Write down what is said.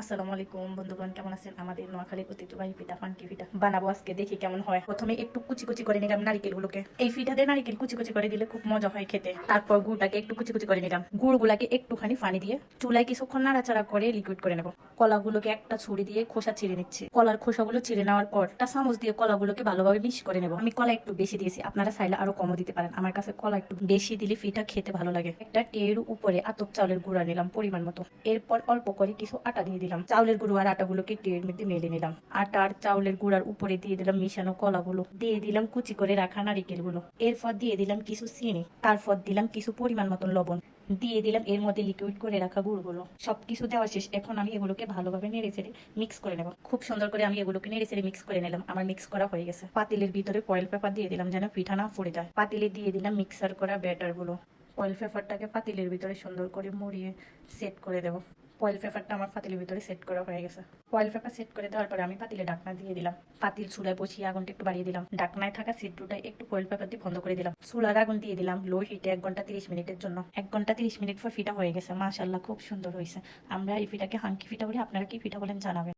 আসসালামু আলাইকুম বন্ধুগণ, কেমন আছেন? আমাদের নোয়াখালীর ঐতিহ্যবাহী পিঠা ফানকি পিঠা? বানাবো আজকে, দেখি কেমন হয়। প্রথমে একটু কুচি কুচি করে নিলাম নারিকেলগুলোকে। এই পিঠাতে নারিকেল কুচি কুচি করে দিলে খুব মজা হয় খেতে। তারপর গুড়টাকে একটু কুচি কুচি করে নিলাম। গুড়গুলাকে একটুখানি পানি দিয়ে চুলায় কিছুক্ষণ নাড়াচাড়া করে লিকুইড করে নেব। কলাগুলোকে একটা ছুরি দিয়ে খোসা ছিঁড়ে নিচ্ছি। কলার খোসাগুলো ছিঁড়ে নেওয়ার পর একটা চামচ দিয়ে কলাগুলোকে ভালোভাবে মিক্স করে নেব। আমি কলা একটু বেশি দিয়েছি, আপনারা চাইলে আরও কমও দিতে পারেন। আমার কাছে কলা একটু বেশি দিলে পিঠা খেতে ভালো লাগে। একটা টের উপরে আতপ চাউলের গুঁড়া নিলাম পরিমাণ মতো। এরপর অল্প করে কিছু আটা দিয়ে দিলাম। চাউলের গুঁড়ো আর আটাগুলোকে টের মধ্যে মেলে নিলাম। আটা আর চাউলের গুঁড়ার উপরে দিয়ে দিলাম মিশানো কলাগুলো। দিয়ে দিলাম কুচি করে রাখা নারিকেলগুলো। এরপর দিয়ে দিলাম কিছু চিনি। তারপর দিলাম কিছু পরিমাণ মতন লবণ। দিয়ে দিলাম এর মধ্যে লিকুইড করে রাখা গুড়গুলো। সবকিছু দেওয়া শেষ। এখন আমি এগুলোকে ভালোভাবে নেড়ে চেড়ে মিক্স করে নেব। খুব সুন্দর করে আমি এগুলোকে নেড়ে চেড়ে মিক্স করে নিলাম। আমার মিক্স করা হয়ে গেছে। পাতিলের ভিতরে ফয়েল পেপার দিয়ে দিলাম যেন পিঠা না পড়ে যায়। পাতিলে দিয়ে দিলাম মিক্সার করা ব্যাটারগুলো। ফয়েল পেপারটাকে পাতিলের ভিতরে সুন্দর করে মুড়িয়ে সেট করে দেবো। ফয়েল পেপারটা আমার পাতিলের ভিতরে সেট করা হয়ে গেছে। ফয়েল পেপার সেট করে দেওয়ার পরে আমি পাতিলে ডাকনা দিয়ে দিলাম। পাতিল চুলায় বসিয়ে আগুনটা একটু বাড়িয়ে দিলাম। ডাকনায় থাকা সিট দুটাই একটু ফয়েল পেপার দিয়ে বন্ধ করে দিলাম। চুলার আগুন দিয়ে দিলাম লো হিটে এক ঘণ্টা তিরিশ মিনিটের জন্য। এক ঘণ্টা তিরিশ মিনিট পর ফিটা হয়ে গেছে। মাশাল্লাহ খুব সুন্দর হয়েছে। আমরা এই ফিটাকে হাঙ্কি ফিটা বলি। আপনারা কি ফিটা বলেন জানাবেন।